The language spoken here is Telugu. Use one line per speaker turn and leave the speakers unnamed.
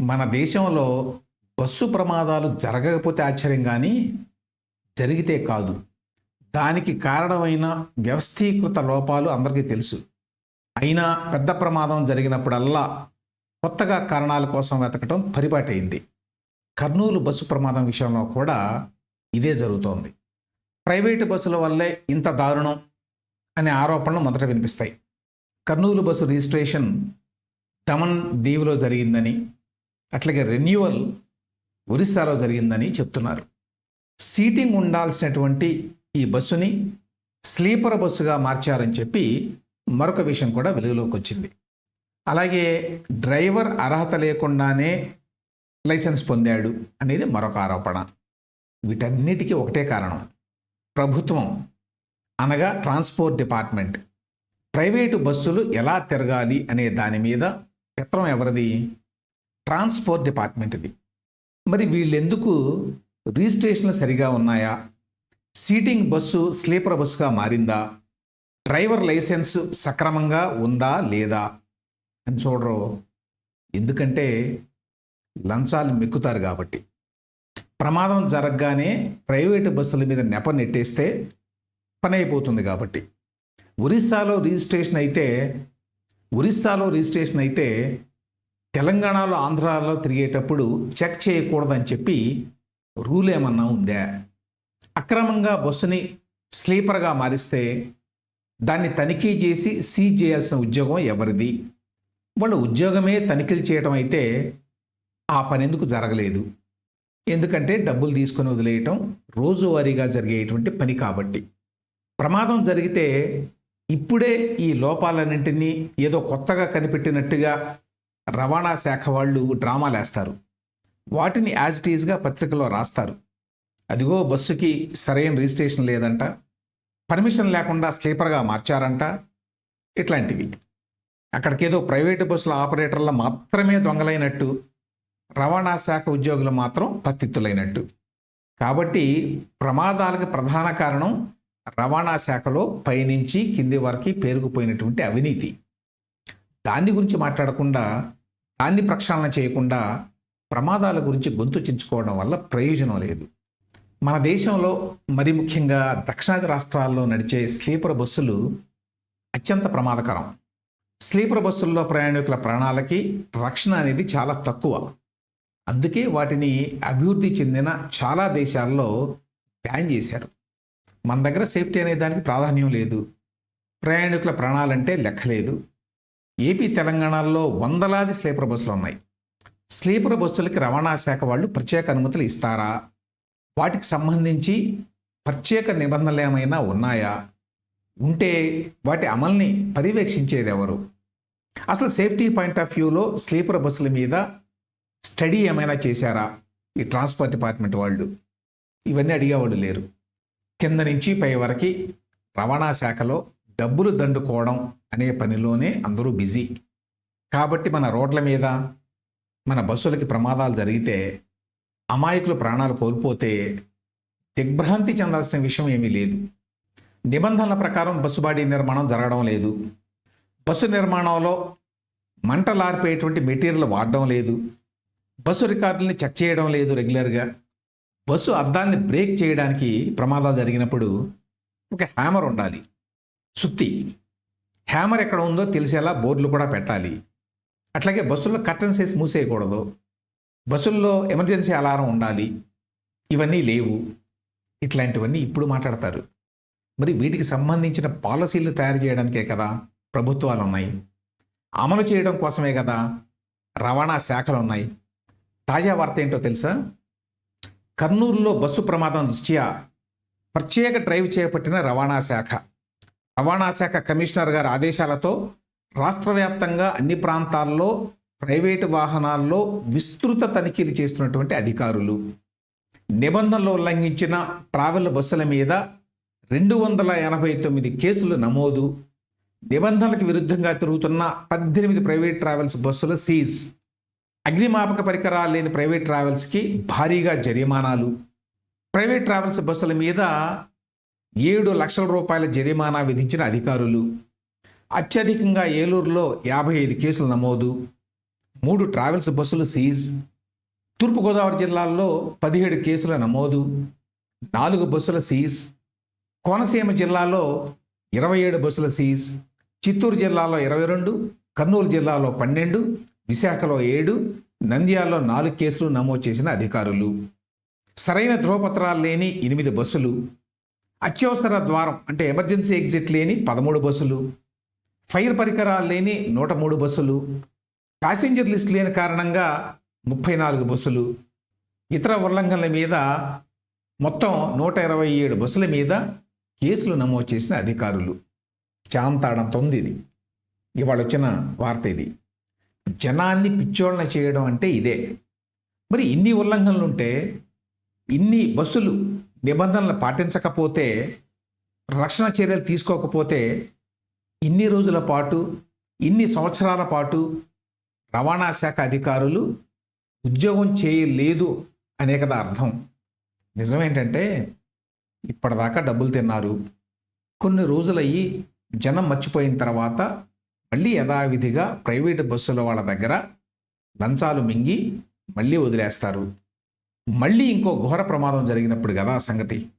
మన దేశంలో బస్సు ప్రమాదాలు జరగకపోతే ఆశ్చర్యం కానీ జరిగితే కాదు. దానికి కారణమైన వ్యవస్థీకృత లోపాలు అందరికీ తెలుసు. అయినా పెద్ద ప్రమాదం జరిగినప్పుడల్లా కొత్తగా కారణాల కోసం వెతకటం పరిపాటైంది. కర్నూలు బస్సు ప్రమాదం విషయంలో కూడా ఇదే జరుగుతోంది. ప్రైవేటు బస్సుల వల్లే ఇంత దారుణం అనే ఆరోపణలు మొదట వినిపిస్తాయి. కర్నూలు బస్సు రిజిస్ట్రేషన్ దమన్ దీవిలో జరిగిందని అట్లాగే రెన్యువల్ ఒరిస్సాలో జరిగిందని చెప్తున్నారు. సీటింగ్ ఉండాల్సినటువంటి ఈ బస్సుని స్లీపర్ బస్సుగా మార్చారని చెప్పి మరొక విషయం కూడా వెలుగులోకి వచ్చింది. అలాగే డ్రైవర్ అర్హత లేకుండానే లైసెన్స్ పొందాడు అనేది మరొక ఆరోపణ. వీటన్నిటికీ ఒకటే కారణం. ప్రభుత్వం అనగా ట్రాన్స్పోర్ట్ డిపార్ట్మెంట్ ప్రైవేటు బస్సులు ఎలా తిరగాలి అనే దాని మీద చిత్రం ఎవరిది? ట్రాన్స్పోర్ట్ డిపార్ట్మెంట్ది మరి వీళ్ళెందుకు రిజిస్ట్రేషన్లు సరిగా ఉన్నాయా? సీటింగ్ బస్సు స్లీపర్ బస్సుగా మారిందా? డ్రైవర్ లైసెన్స్ సక్రమంగా ఉందా లేదా? అని చూడరు. ఎందుకంటే లంచాలు మెక్కుతారు కాబట్టి. ప్రమాదం జరగగానే ప్రైవేటు బస్సుల మీద నెప నెట్టేస్తే పని అయిపోతుంది కాబట్టి. ఒరిస్సాలో రిజిస్ట్రేషన్ అయితే ఒరిస్సాలో రిజిస్ట్రేషన్ అయితే తెలంగాణలో ఆంధ్రాలో తిరిగేటప్పుడు చెక్ చేయకూడదని చెప్పి రూల్ ఏమన్నా ఉందా? అక్రమంగా బస్సుని స్లీపర్గా మారిస్తే దాన్ని తనిఖీ చేసి సీజ్ చేయాల్సిన ఉద్యోగం ఎవరిది? వాళ్ళ ఉద్యోగమే తనిఖీలు చేయడం అయితే ఆ పని ఎందుకు జరగలేదు? ఎందుకంటే డబ్బులు తీసుకొని వదిలేయటం రోజువారీగా జరిగేటువంటి పని కాబట్టి. ప్రమాదం జరిగితే ఇప్పుడే ఈ లోపాలన్నింటినీ ఏదో కొత్తగా కనిపెట్టినట్టుగా రవాణా శాఖ వాళ్ళు డ్రామాలు వేస్తారు వాటిని యాజ్ ఇట్ ఈజ్గా పత్రికలో రాస్తారు. అదిగో బస్సుకి సరైన రిజిస్ట్రేషన్ లేదంట పర్మిషన్ లేకుండా స్లీపర్గా మార్చారంట ఇట్లాంటివి. అక్కడికేదో ప్రైవేటు బస్సుల ఆపరేటర్ల మాత్రమే దొంగలైనట్టు రవాణా శాఖ ఉద్యోగులు మాత్రం పత్తిత్తులైనట్టు. కాబట్టి ప్రమాదాలకు ప్రధాన కారణం రవాణా శాఖలో పైనుంచి కింది వరకు పేరుకుపోయినటువంటి అవినీతి. దాని గురించి మాట్లాడకుండా దాన్ని ప్రక్షాళన చేయకుండా ప్రమాదాల గురించి గొంతు చించుకోవడం వల్ల ప్రయోజనం లేదు. మన దేశంలో మరి ముఖ్యంగా దక్షిణాది రాష్ట్రాల్లో నడిచే స్లీపర్ బస్సులు అత్యంత ప్రమాదకరం. స్లీపర్ బస్సుల్లో ప్రయాణికుల ప్రాణాలకి రక్షణ అనేది చాలా తక్కువ. అందుకే వాటిని అభివృద్ధి చెందిన చాలా దేశాల్లో బ్యాన్ చేశారు. మన దగ్గర సేఫ్టీ అనే దానికి ప్రాధాన్యం లేదు. ప్రయాణికుల ప్రాణాలంటే లెక్కలేదు. ఏపీ తెలంగాణలో వందలాది స్లీపర్ బస్సులు ఉన్నాయి. స్లీపర్ బస్సులకి రవాణా శాఖ వాళ్ళు ప్రత్యేక అనుమతులు ఇస్తారా? వాటికి సంబంధించి ప్రత్యేక నిబంధనలు ఏమైనా ఉన్నాయా? ఉంటే వాటి అమల్ని పర్యవేక్షించేది ఎవరు అసలు సేఫ్టీ పాయింట్ ఆఫ్ వ్యూలో స్లీపర్ బస్సుల మీద స్టడీ ఏమైనా చేశారా? ఈ ట్రాన్స్పోర్ట్ డిపార్ట్మెంట్ వాళ్ళు. ఇవన్నీ అడిగేవాళ్ళు లేరు. కింద నుంచి పై వరకు రవాణా శాఖలో డబ్బులు దండుకోవడం అనే పనిలోనే అందరూ బిజీ. కాబట్టి మన రోడ్ల మీద మన బస్సులకి ప్రమాదాలు జరిగితే అమాయకులు ప్రాణాలు కోల్పోతే దిగ్భ్రాంతి చెందాల్సిన విషయం ఏమీ లేదు. నిబంధనల ప్రకారం బస్సు బాడీ నిర్మాణం జరగడం లేదు. బస్సు నిర్మాణంలో మంటలార్పేటువంటి మెటీరియల్ వాడడం లేదు. బస్సు రికార్డుల్ని చెక్ చేయడం లేదు రెగ్యులర్గా. బస్సు అద్దాన్ని బ్రేక్ చేయడానికి ప్రమాదాలు జరిగినప్పుడు ఒక హ్యామర్ ఉండాలి. సుత్తి. హ్యామర్ ఎక్కడ ఉందో తెలిసేలా బోర్డులు కూడా పెట్టాలి. అట్లాగే బస్సుల్లో కర్టన్స్ వేసి మూసేయకూడదు. బస్సుల్లో ఎమర్జెన్సీ అలారం ఉండాలి. ఇవన్నీ లేవు. ఇట్లాంటివన్నీ ఇప్పుడు మాట్లాడతారు. మరి వీటికి సంబంధించిన పాలసీలు తయారు చేయడానికే కదా ప్రభుత్వాలు ఉన్నాయి అమలు చేయడం కోసమే కదా రవాణా శాఖలు ఉన్నాయి తాజా వార్త ఏంటో తెలుసా? కర్నూలులో బస్సు ప్రమాదం దృష్ట్యా ప్రత్యేక డ్రైవ్ చేపట్టిన రవాణా శాఖ. రవాణా శాఖ కమిషనర్ గారి ఆదేశాలతో రాష్ట్ర వ్యాప్తంగా అన్ని ప్రాంతాల్లో ప్రైవేటు వాహనాల్లో విస్తృత తనిఖీలు చేస్తున్నటువంటి అధికారులు. నిబంధనలు ఉల్లంఘించిన ట్రావెల్ బస్సుల మీద రెండు వందల ఎనభై తొమ్మిది కేసులు నమోదు. నిబంధనలకు విరుద్ధంగా తిరుగుతున్న పద్దెనిమిది ప్రైవేట్ ట్రావెల్స్ బస్సులు సీజ్. అగ్నిమాపక పరికరాలు లేని ప్రైవేట్ ట్రావెల్స్కి భారీగా జరిమానాలు. ప్రైవేట్ ట్రావెల్స్ బస్సుల మీద ఏడు లక్షల రూపాయల జరిమానా విధించిన అధికారులు. అత్యధికంగా ఏలూరులో యాభై ఐదు కేసులు నమోదు. మూడు ట్రావెల్స్ బస్సులు సీజ్. తూర్పుగోదావరి జిల్లాల్లో పదిహేడు కేసుల నమోదు. నాలుగు బస్సుల సీజ్. కోనసీమ జిల్లాలో ఇరవై ఏడు బస్సుల సీజ్. చిత్తూరు జిల్లాలో ఇరవై రెండు కర్నూలు జిల్లాలో పన్నెండు విశాఖలో ఏడు నంద్యాలలో నాలుగు కేసులు నమోదు చేసిన అధికారులు. సరైన ధ్రువపత్రాలు లేని ఎనిమిది బస్సులు. అత్యవసర ద్వారం అంటే ఎమర్జెన్సీ ఎగ్జిట్ లేని పదమూడు బస్సులు ఫైర్ పరికరాలు లేని నూట మూడు బస్సులు ప్యాసింజర్ లిస్ట్ లేని కారణంగా ముప్పై నాలుగు బస్సులు ఇతర ఉల్లంఘనల మీద మొత్తం నూట ఇరవై ఏడు బస్సుల మీద కేసులు నమోదు చేసిన అధికారులు. చాంతాడంత ఉంది ఇది. ఇవాళ వచ్చిన వార్త ఇది. జనాన్ని పిచ్చోళన చేయడం అంటే ఇదే. మరి ఇన్ని ఉల్లంఘనలు ఉంటే ఇన్ని బస్సులు నిబంధనలు పాటించకపోతే రక్షణ చర్యలు తీసుకోకపోతే ఇన్ని రోజుల పాటు ఇన్ని సంవత్సరాల పాటు రవాణా శాఖ అధికారులు ఉద్యోగం చేయలేదు అనే కదా అర్థం. నిజమేంటంటే ఇప్పటిదాకా డబ్బులు తిన్నారు. కొన్ని రోజులయ్యి జనం మర్చిపోయిన తర్వాత మళ్ళీ యథావిధిగా ప్రైవేటు బస్సుల వాళ్ళ దగ్గర లంచాలు మింగి మళ్ళీ వదిలేస్తారు. మళ్ళీ ఇంకో ఘోర ప్రమాదం జరిగినప్పుడు కదా సంగతి?